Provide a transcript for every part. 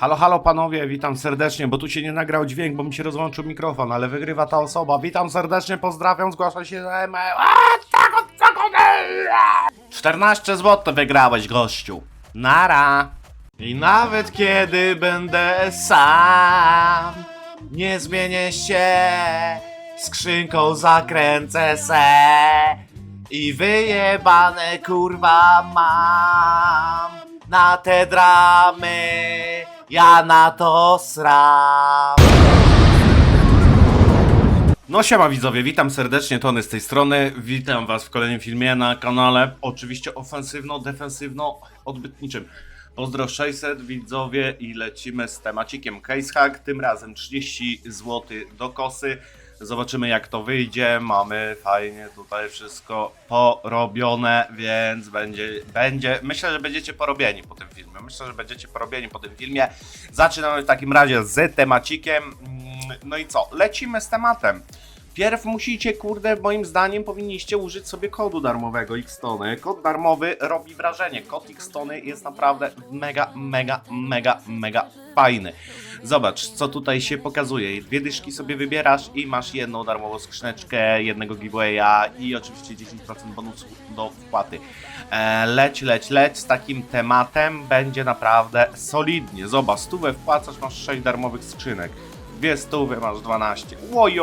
Halo, halo panowie, witam serdecznie, bo tu się nie nagrał dźwięk, bo mi się rozłączył mikrofon, ale wygrywa ta osoba. Witam serdecznie, pozdrawiam, zgłasza się na e-mail. A, tego, tego, nie! 14 zł wygrałeś, gościu. Nara. I nawet kiedy będę sam, nie zmienię się, skrzynką zakręcę se. I wyjebane kurwa mam na te dramy, ja na to sram. No siema widzowie, witam serdecznie, Tony z tej strony, witam was w kolejnym filmie na kanale, oczywiście ofensywno-defensywno-odbytniczym. Pozdro 600 widzowie i lecimy z temacikiem Casehack, tym razem 30 zł do kosy. Zobaczymy jak to wyjdzie, mamy fajnie tutaj wszystko porobione, więc będzie, będzie, myślę, że będziecie porobieni po tym filmie, myślę, że będziecie porobieni po tym filmie. Zaczynamy w takim razie z temacikiem, Mm, no i co, lecimy z tematem. Pierw musicie, kurde, moim zdaniem powinniście użyć sobie kodu darmowego Xtony. Kod darmowy robi wrażenie. Kod Xtony jest naprawdę mega, mega, mega, mega fajny. Zobacz, co tutaj się pokazuje. Dwie dyszki sobie wybierasz i masz jedną darmową skrzyneczkę, jednego giveawaya i oczywiście 10% bonusu do wpłaty. E, leć, leć, leć z takim tematem będzie naprawdę solidnie. Zobacz, stówę wpłacasz, masz 6 darmowych skrzynek. Dwie stówy, masz 12. Oj,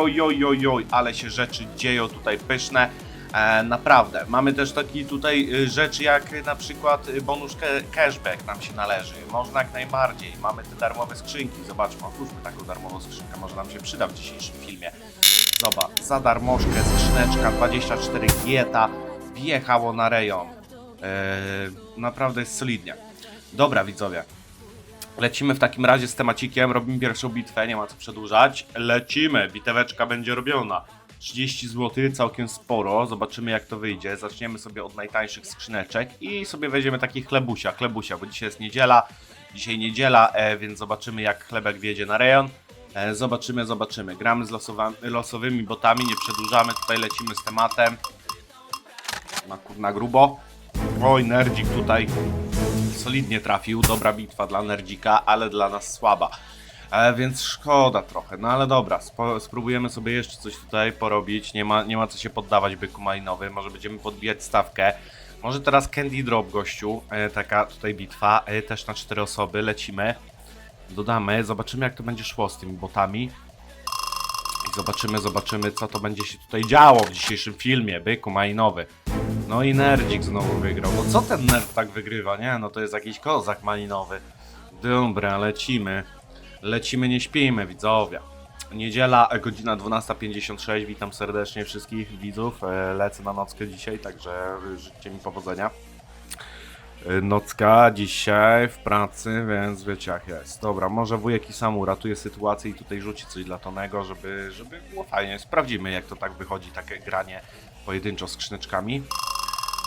ale się rzeczy dzieją tutaj pyszne. E, naprawdę. Mamy też taki tutaj y, rzeczy jak na przykład bonus cashback nam się należy. Można jak najbardziej. Mamy te darmowe skrzynki. Zobaczmy, otwórzmy taką darmową skrzynkę. Może nam się przyda w dzisiejszym filmie. Zobacz, za darmożkę skrzyneczka 24 gieta wjechało na rejon. E, naprawdę jest solidnie. Dobra widzowie, Lecimy w takim razie z temacikiem, robimy pierwszą bitwę, nie ma co przedłużać. Lecimy, biteweczka będzie robiona. 30 zł, całkiem sporo, zobaczymy jak to wyjdzie. Zaczniemy sobie od najtańszych skrzyneczek i sobie weźmiemy taki chlebusia, chlebusia, bo dzisiaj jest niedziela. Dzisiaj niedziela, e, więc zobaczymy jak chlebek wjedzie na rejon. E, zobaczymy, zobaczymy. Gramy z losowa- losowymi botami, nie przedłużamy, tutaj lecimy z tematem. Na, na grubo. Oj, nerdzik tutaj solidnie trafił. Dobra bitwa dla Nerdzika, ale dla nas słaba. E, więc szkoda trochę, no ale dobra, spróbujemy sobie jeszcze coś tutaj porobić. Nie ma, nie ma co się poddawać byku malinowy. Może będziemy podbijać stawkę. Może teraz Candy Drop, gościu. E, taka tutaj bitwa, e, też na cztery osoby. Lecimy. Dodamy, zobaczymy jak to będzie szło z tymi botami. I zobaczymy, zobaczymy co to będzie się tutaj działo w dzisiejszym filmie. Byku malinowy. No i Nerdzik znowu wygrał. No co ten nerd tak wygrywa, nie? No to jest jakiś kozak malinowy. Dobra, lecimy. Lecimy, nie śpimy, widzowie. Niedziela, e, godzina 12.56. Witam serdecznie wszystkich widzów. E, Lecę na nockę dzisiaj, także życzcie mi powodzenia. E, Nocka dzisiaj w pracy, więc wiecie jak jest. Dobra, może wujek i sam uratuje sytuację i tutaj rzuci coś dla Tonego, żeby, żeby było fajnie. Sprawdzimy jak to tak wychodzi, takie granie pojedynczo skrzyneczkami.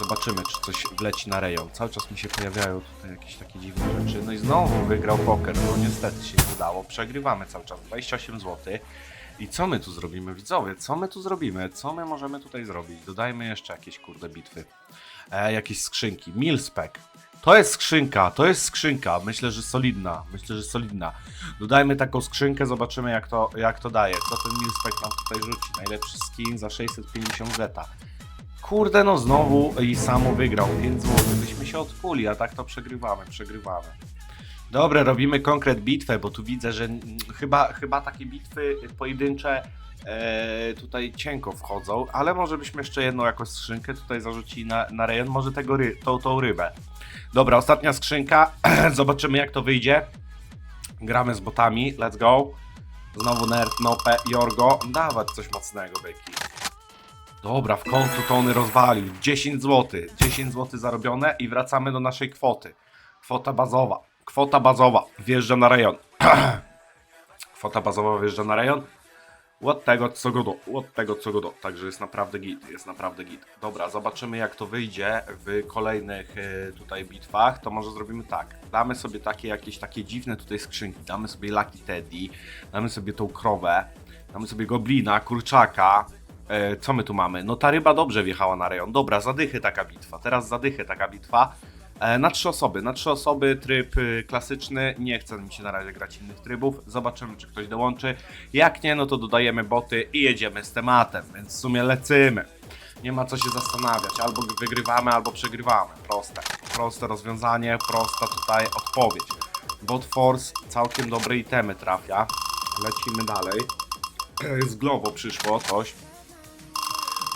Zobaczymy, czy coś wleci na rejon. Cały czas mi się pojawiają tutaj jakieś takie dziwne rzeczy. No i znowu wygrał poker. No niestety się nie udało. Przegrywamy cały czas. 28 zł. I co my tu zrobimy, widzowie? Co my tu zrobimy? Co my możemy tutaj zrobić? Dodajmy jeszcze jakieś kurde bitwy. E, jakieś skrzynki. Milspec. To jest skrzynka, to jest skrzynka. Myślę, że solidna. Myślę, że solidna. Dodajmy taką skrzynkę, zobaczymy jak to, jak to daje. Co ten Milspec nam tutaj rzuci? Najlepszy skin za 650 zeta. Kurde, no znowu i samo wygrał 5 zł. Byśmy się odkuli, a tak to przegrywamy, przegrywamy. Dobra, robimy konkret bitwę, bo tu widzę, że chyba, chyba takie bitwy pojedyncze e, tutaj cienko wchodzą, ale może byśmy jeszcze jedną jakąś skrzynkę tutaj zarzucili na, na rejon, może tego ry, tą, tą rybę. Dobra, ostatnia skrzynka, zobaczymy jak to wyjdzie. Gramy z botami, let's go. Znowu Nerd, Nope, Jorgo. Dawać coś mocnego, byki. Dobra, w końcu Tony rozwalił. 10 zł. 10 zł zarobione i wracamy do naszej kwoty. Kwota bazowa. Kwota bazowa wjeżdża na rejon. Kwota bazowa wjeżdża na rejon. Od tego co go do, od tego co go do. Także jest naprawdę git, jest naprawdę git. Dobra, zobaczymy jak to wyjdzie w kolejnych e, tutaj bitwach. To może zrobimy tak. Damy sobie takie jakieś takie dziwne tutaj skrzynki. Damy sobie Lucky Teddy, damy sobie tą krowę, damy sobie goblina, kurczaka. E, co my tu mamy? No ta ryba dobrze wjechała na rejon. Dobra, zadychy taka bitwa. Teraz zadychy taka bitwa. E, Na trzy osoby, na trzy osoby tryb y, klasyczny, nie chcę mi się na razie grać innych trybów, zobaczymy czy ktoś dołączy, jak nie no to dodajemy boty i jedziemy z tematem, więc w sumie lecymy. Nie ma co się zastanawiać, albo wygrywamy, albo przegrywamy, proste, proste rozwiązanie, prosta tutaj odpowiedź. Bot Force całkiem dobre itemy trafia, lecimy dalej, z Glovo przyszło coś,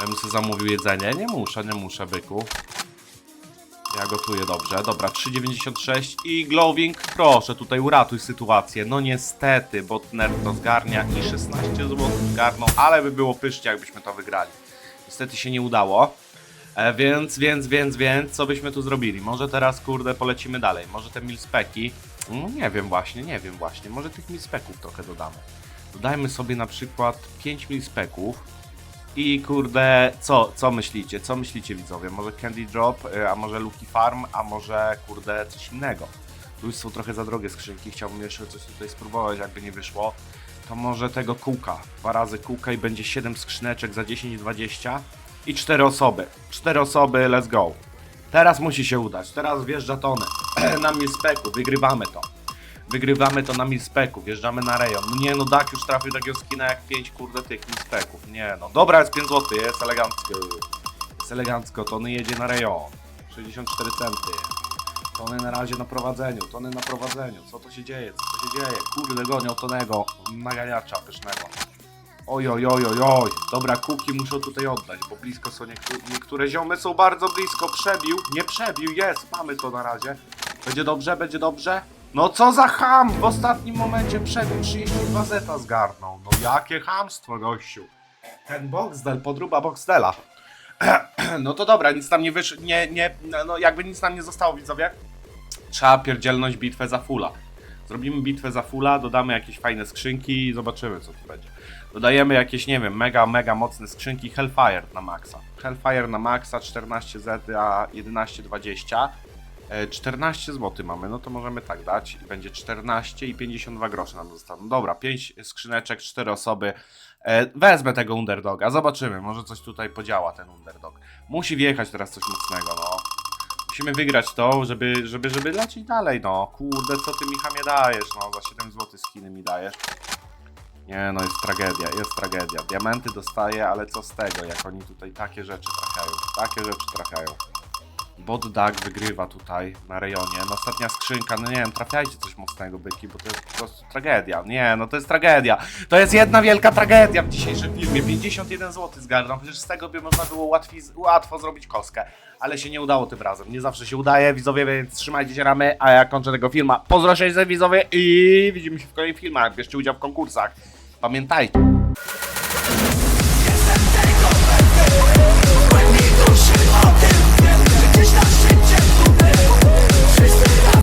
ja bym sobie zamówił jedzenie, nie muszę, nie muszę byku. Ja gotuję dobrze. Dobra, 3,96 i Glowing, proszę, tutaj uratuj sytuację. No niestety, bot nerd to zgarnia i 16 zł zgarnął, ale by było pysznie, jakbyśmy to wygrali. Niestety się nie udało. E, więc, więc, więc, więc, co byśmy tu zrobili? Może teraz, kurde, polecimy dalej. Może te milspeki? No, nie wiem właśnie, nie wiem właśnie. Może tych milspeków trochę dodamy. Dodajmy sobie na przykład 5 milspeków. I kurde, co, co myślicie? Co myślicie widzowie? Może Candy Drop, y, a może Lucky Farm, a może kurde coś innego? Tu już są trochę za drogie skrzynki, chciałbym jeszcze coś tutaj spróbować, jakby nie wyszło. To może tego kółka. Dwa razy kółka i będzie 7 skrzyneczek za 10 i 20 i 4 osoby. 4 osoby, let's go. Teraz musi się udać. Teraz wjeżdża Tony. na Milspeku, wygrywamy to. Wygrywamy to na Milspeku, wjeżdżamy na rejon. Nie no, Dak już trafił takiego skina jak 5 kurde tych Milspeków. Nie no, dobra, jest 5 zł, jest elegancko. Jest elegancko, Tony jedzie na rejon. 64 centy. Tony na razie na prowadzeniu, Tony na prowadzeniu. Co to się dzieje, co to się dzieje? Kurde, gonią Tonego, naganiacza pysznego. Oj, oj, oj, oj, oj. Dobra, kuki muszę tutaj oddać, bo blisko są niektóre, niektóre ziomy są bardzo blisko. Przebił, nie przebił, jest, mamy to na razie. Będzie dobrze, będzie dobrze. No co za ham! W ostatnim momencie przebił 32 zeta zgarnął. No jakie hamstwo, gościu. Ten Boxdel, podruba Boxdela. No to dobra, nic nam nie wyszło, nie, nie, no jakby nic nam nie zostało, widzowie. Trzeba pierdzielność bitwę za fulla. Zrobimy bitwę za fulla, dodamy jakieś fajne skrzynki i zobaczymy co tu będzie. Dodajemy jakieś, nie wiem, mega, mega mocne skrzynki Hellfire na maksa. Hellfire na maksa, 14 Z, a 11,20. E, 14 zł mamy, no to możemy tak dać będzie 14 i 52 grosze nam zostaną. Dobra, 5 skrzyneczek, 4 osoby. E, Wezmę tego underdoga, zobaczymy, może coś tutaj podziała ten underdog. Musi wjechać teraz coś mocnego, no. Musimy wygrać to, żeby, żeby, żeby lecieć dalej, no. Kurde, co ty Micha mnie dajesz, no. Za 7 zł skiny mi dajesz. Nie, no jest tragedia, jest tragedia. Diamenty dostaję, ale co z tego, jak oni tutaj takie rzeczy trafiają. Takie rzeczy trafiają. Bot Dag wygrywa tutaj na rejonie. No ostatnia skrzynka, no nie wiem, trafiajcie coś mocnego, byki, bo to jest po prostu tragedia. Nie, no to jest tragedia. To jest jedna wielka tragedia w dzisiejszym filmie. 51 zł zgarnął, przecież z tego by można było łatwiej, łatwo zrobić koskę. Ale się nie udało tym razem. Nie zawsze się udaje, widzowie, więc trzymajcie się ramy, a ja kończę tego filma. Pozdrowienia widzowie i widzimy się w kolejnych filmach. Bierzcie udział w konkursach. Pamiętajcie. Jestem tego